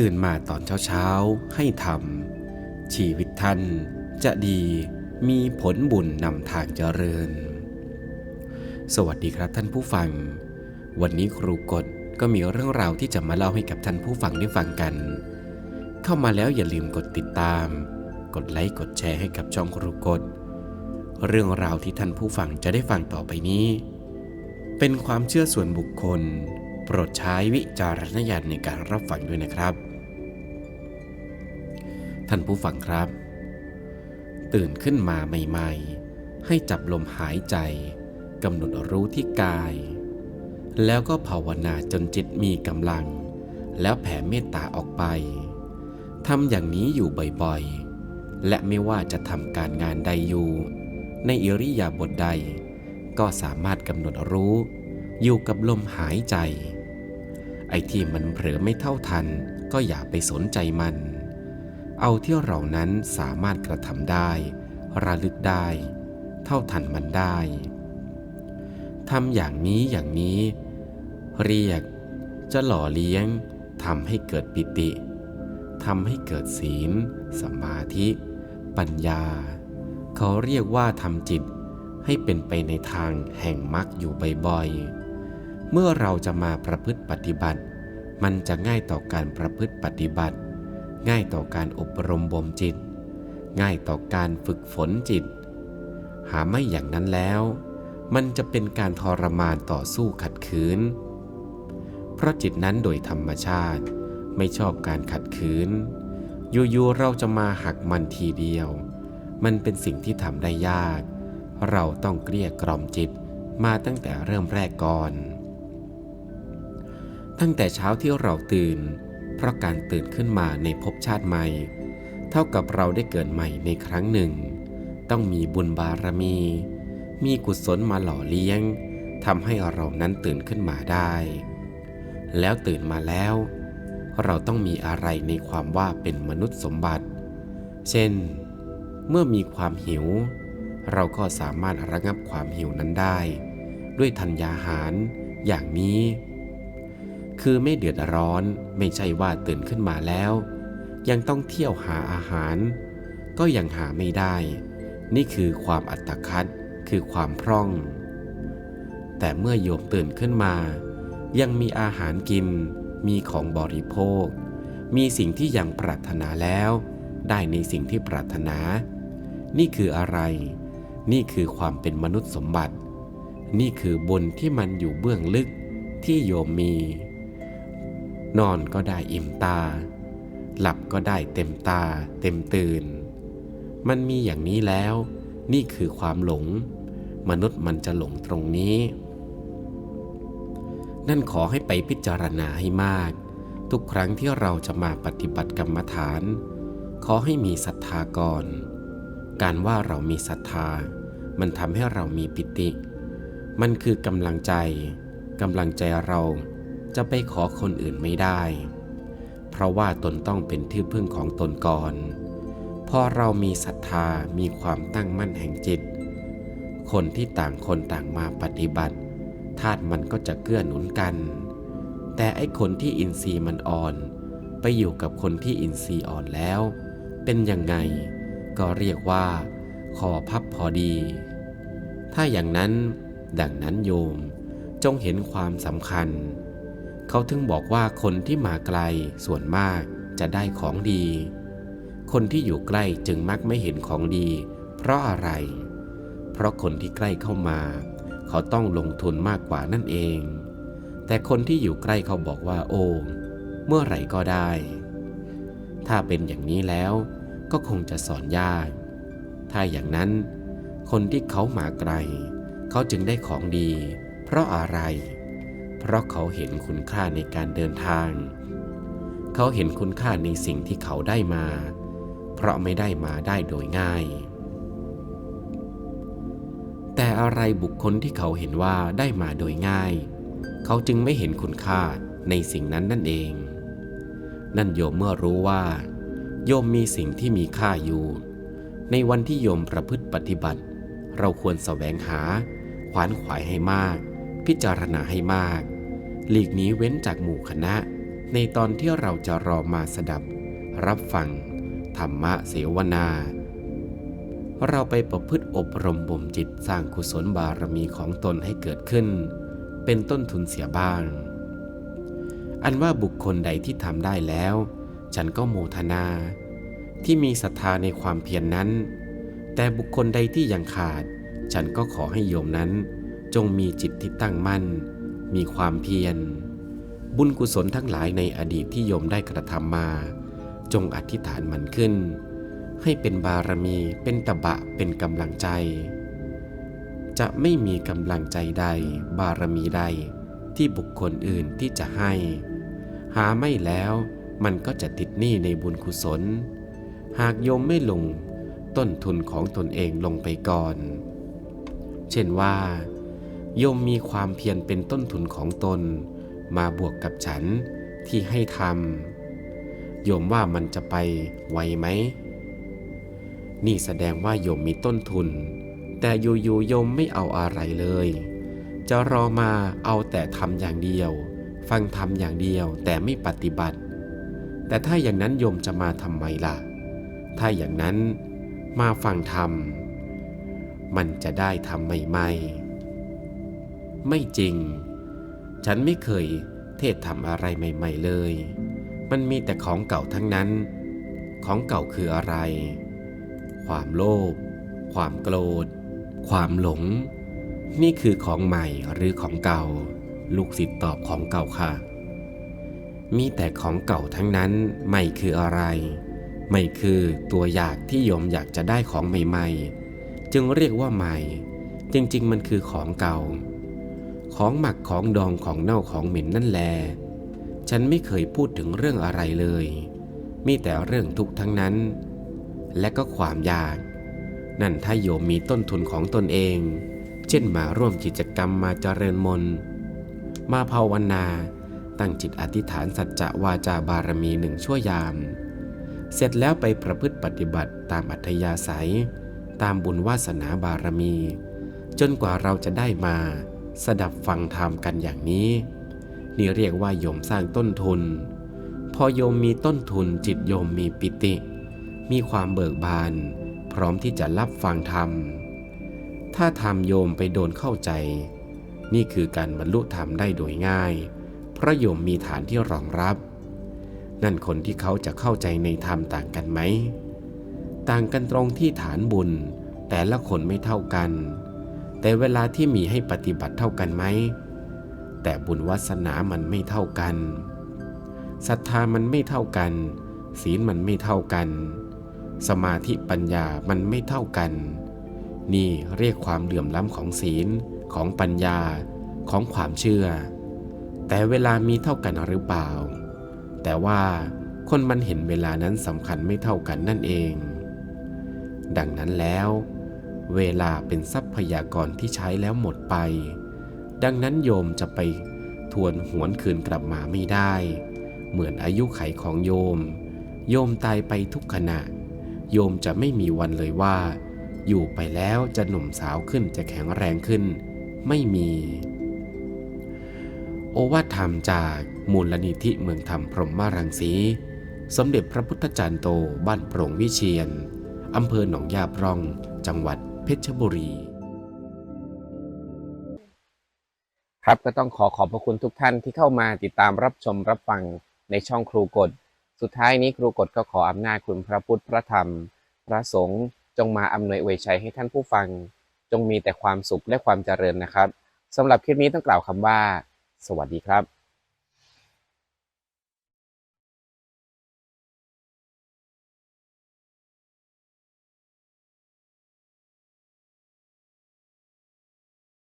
ตื่นมาตอนเช้าๆ ให้ทำชีวิตท่านจะดีมีผลบุญนำทางเจริญ สวัสดีครับท่านผู้ฟัง วันนี้ครูกฎก็มีเรื่องราวที่จะมาเล่าให้กับท่านผู้ฟังได้ฟังกัน เข้ามาแล้วอย่าลืมกดติดตาม กดไลค์กดแชร์ให้กับช่องครูกฎเรื่องราวที่ท่านผู้ฟังจะได้ฟังต่อไปนี้ เป็นความเชื่อส่วนบุคคล โปรดใช้วิจารณญาณในการรับฟังด้วยนะครับ ท่านผู้ฟังครับ ตื่นขึ้นมาใหม่ๆ ให้จับลมหายใจกำหนดรู้ที่กาย แล้วก็ภาวนาจนจิตมีกำลัง แล้วแผ่เมตตาออกไปทำอย่างนี้อยู่บ่อยๆ และไม่ว่าจะทำการงานใดอยู่ ในอิริยาบถใด ก็สามารถกำหนดรู้ อยู่กับลมหายใจ ไอ้ที่มันเผลอไม่เท่าทันก็อย่าไปสนใจมัน เอาที่เรานั้นสามารถกระทำได้ ระลึกได้ เท่าทันมันได้ทำอย่างนี้อย่างนี้ เรียก จะหล่อเลี้ยงทำให้เกิดปิติทำให้เกิดศีล สมาธิ ปัญญา เขาเรียกว่าทำจิตให้เป็นไปในทางแห่งมรรคอยู่บ่อยๆ เมื่อเราจะมาประพฤติปฏิบัติ มันจะง่ายต่อการประพฤติปฏิบัติ ง่ายต่อการอบรมบ่มจิต ง่ายต่อการฝึกฝนจิต หาไม่อย่างนั้นแล้ว มันจะเป็นการทรมานต่อสู้ขัดขืน เพราะจิตนั้นโดยธรรมชาติไม่ชอบการขัดขืน อยู่ๆเราจะมาหักมันทีเดียว มันเป็นสิ่งที่ทำได้ยาก เราต้องเกลี้ยกล่อมจิตมาตั้งแต่เริ่มแรกก่อน ตั้งแต่เช้าที่เราตื่น เพราะการตื่นขึ้นมาในภพชาติใหม่ เท่ากับเราได้เกิดใหม่ในครั้งหนึ่ง ต้องมีบุญบารมี มีกุศลมาหล่อเลี้ยงทำให้เรานั้นตื่นขึ้นมาได้ แล้วตื่นมาแล้ว เราต้องมีอะไรในความว่าเป็นมนุษย์สมบัติ เช่น เมื่อมีความหิว เราก็สามารถระงับความหิวนั้นได้ ด้วยธัญญาหารอย่างนี้ คือไม่เดือดร้อนไม่ใช่ว่าตื่นขึ้นมาแล้ว ยังต้องเที่ยวหาอาหาร ก็ยังหาไม่ได้ นี่คือความอัตคัดคือความพร่อง แต่เมื่อโยมตื่นขึ้นมา ยังมีอาหารกิน มีของบริโภค มีสิ่งที่ยังปรารถนาแล้ว ได้ในสิ่งที่ปรารถนา นี่คืออะไร นี่คือความเป็นมนุษย์สมบัติ นี่คือบุญที่มันอยู่เบื้องลึกที่โยมมี นอนก็ได้อิ่มตา หลับก็ได้เต็มตา เต็มตื่น มันมีอย่างนี้แล้ว นี่คือความหลง มนุษย์มันจะหลงตรงนี้ นั่นขอให้ไปพิจารณาให้มาก ทุกครั้งที่เราจะมาปฏิบัติกรรมฐาน ขอให้มีศรัทธาก่อน การว่าเรามีศรัทธา มันทำให้เรามีปิติ มันคือกำลังใจกำลังใจเรา จะไปขอคนอื่นไม่ได้ เพราะว่าตนต้องเป็นที่พึ่งของตนก่อนพอเรามีศรัทธามีความตั้งมั่นแห่งจิต คนที่ต่างคนต่างมาปฏิบัติธาตุมันก็จะเกื้อหนุนกัน แต่ไอ้คนที่อินทรีย์มันอ่อน ไปอยู่กับคนที่อินทรีย์อ่อนแล้ว เป็นยังไง ก็เรียกว่าคอพับพอดี ถ้าอย่างนั้น ดังนั้นโยมจงเห็นความสำคัญ เขาถึงบอกว่าคนที่มาไกลส่วนมากจะได้ของดี คนที่อยู่ใกล้จึงมักไม่เห็นของดี เพราะอะไร เพราะคนที่ใกล้เข้ามา เขาต้องลงทุนมากกว่านั่นเอง แต่คนที่อยู่ใกล้เขาบอกว่าโอ้เมื่อไหร่ก็ได้ ถ้าเป็นอย่างนี้แล้วก็คงจะสอนยาก ถ้าอย่างนั้น คนที่เขามาไกล เขาจึงได้ของดี เพราะอะไร เพราะเขาเห็นคุณค่าในการเดินทาง เขาเห็นคุณค่าในสิ่งที่เขาได้มา เพราะไม่ได้มาได้โดยง่าย แต่อะไรบุคคลที่เขาเห็นว่าได้มาโดยง่าย เขาจึงไม่เห็นคุณค่าในสิ่งนั้นนั่นเอง นั่นโยมเมื่อรู้ว่า โยมมีสิ่งที่มีค่าอยู่ ในวันที่โยมประพฤติปฏิบัติ เราควรแสวงหาขวานขวายให้มาก พิจารณาให้มาก หลีกหนีเว้นจากหมู่คณะ ในตอนที่เราจะรอมาสดับ รับฟัง ธรรมะเสวนา เราไปประพฤติอบรมบ่มจิตสร้างกุศลบารมีของตนให้เกิดขึ้น เป็นต้นทุนเสียบ้าง อันว่าบุคคลใดที่ทำได้แล้ว ฉันก็โมทนา ที่มีศรัทธาในความเพียรนนั้น แต่บุคคลใดที่ยังขาด ฉันก็ขอให้โยมนั้น จงมีจิตที่ตั้งมั่น มีความเพียร บุญกุศลทั้งหลายในอดีตที่โยมได้กระทำมา จงอธิษฐานมันขึ้น ให้เป็นบารมีเป็นตบะเป็นกำลังใจ จะไม่มีกำลังใจใด บารมีใดที่บุคคลอื่นที่จะให้ หาไม่แล้วมันก็จะติดหนี้ในบุญกุศล หากโยมไม่ลงต้นทุนของตนเองลงไปก่อน เช่นว่า โยมมีความเพียรเป็นต้นทุนของตน มาบวกกับฉันที่ให้ทำโยมว่ามันจะไปไวไหม นี่แสดงว่าโยมมีต้นทุน แต่อยู่ๆโยมไม่เอาอะไรเลย จะรอมาเอาแต่ทำอย่างเดียว ฟังทำอย่างเดียวแต่ไม่ปฏิบัติ แต่ถ้าอย่างนั้นโยมจะมาทำไมล่ะ ถ้าอย่างนั้นมาฟังธรรมมันจะได้ทำใหม่ๆ ไม่จริง ฉันไม่เคยเทศทำอะไรใหม่ ๆเลย มันมีแต่ของเก่าทั้งนั้น ของเก่าคืออะไร ความโลภ ความโกรธ ความหลง นี่คือของใหม่หรือของเก่า ลูกศิษย์ตอบของเก่าค่ะ มีแต่ของเก่าทั้งนั้น ใหม่คืออะไร ใหม่คือตัวอยากที่โยมอยากจะได้ของใหม่ ๆ จึงเรียกว่าใหม่ จริง ๆ มันคือของเก่า ของหมักของดองของเน่าของเหม็นนั่นแล ฉันไม่เคยพูดถึงเรื่องอะไรเลย มีแต่เรื่องทุกข์ทั้งนั้น และก็ความอยาก นั่นถ้าโยมมีต้นทุนของตนเอง เช่นมาร่วมกิจกรรมมาเจริญมนต์มาภาวนา ตั้งจิตอธิษฐานสัจจะวาจาบารมีหนึ่งชั่วยาม เสร็จแล้วไปประพฤติปฏิบัติตามอัธยาศัย ตามบุญวาสนาบารมี จนกว่าเราจะได้มา สดับฟังธรรมกันอย่างนี้ นี่เรียกว่าโยมสร้างต้นทุน พอโยมมีต้นทุนจิตโยมมีปิติ มีความเบิกบาน พร้อมที่จะรับฟังธรรม ถ้าธรรมโยมไปโดนเข้าใจ นี่คือการบรรลุธรรมได้โดยง่าย เพราะโยมมีฐานที่รองรับ นั่นคนที่เขาจะเข้าใจในธรรมต่างกันไหม ต่างกันตรงที่ฐานบุญแต่ละคนไม่เท่ากัน แต่เวลาที่มีให้ปฏิบัติเท่ากันไหม แต่บุญวาสนามันไม่เท่ากัน ศรัทธามันไม่เท่ากัน ศีลมันไม่เท่ากัน สมาธิปัญญามันไม่เท่ากัน นี่เรียกความเหลื่อมล้ำของศีล ของปัญญา ของความเชื่อ แต่เวลามีเท่ากันหรือเปล่า แต่ว่าคนมันเห็นเวลานั้นสำคัญไม่เท่ากันนั่นเอง ดังนั้นแล้ว เวลาเป็นทรัพยากรที่ใช้แล้วหมดไป ดังนั้นโยมจะไปทวนหวนคืนกลับมาไม่ได้ เหมือนอายุไขของโยม โยมตายไปทุกขณะ โยมจะไม่มีวันเลยว่า อยู่ไปแล้วจะหนุ่มสาวขึ้นจะแข็งแรงขึ้น ไม่มี โอวาทธรรมจากมูลนิธิเมืองธรรมพรหมรังสี สมเด็จพระพุทธจารย์โตบ้านโปร่งวิเชียนอำเภอหนองยาพร่อง จังหวัด เพชรบุรี ครับก็ต้องขอขอบพระคุณทุกท่านที่เข้ามาติดตามรับชมรับฟังในช่องครูกฎสุดท้ายนี้ครูกฎก็ขออำนาจคุณพระพุทธพระธรรม พระสงฆ์จงมาอำนวยอวยชัยให้ท่านผู้ฟัง จงมีแต่ความสุขและความเจริญนะครับสำหรับคลิปนี้ต้องกล่าวคำว่า สวัสดีครับ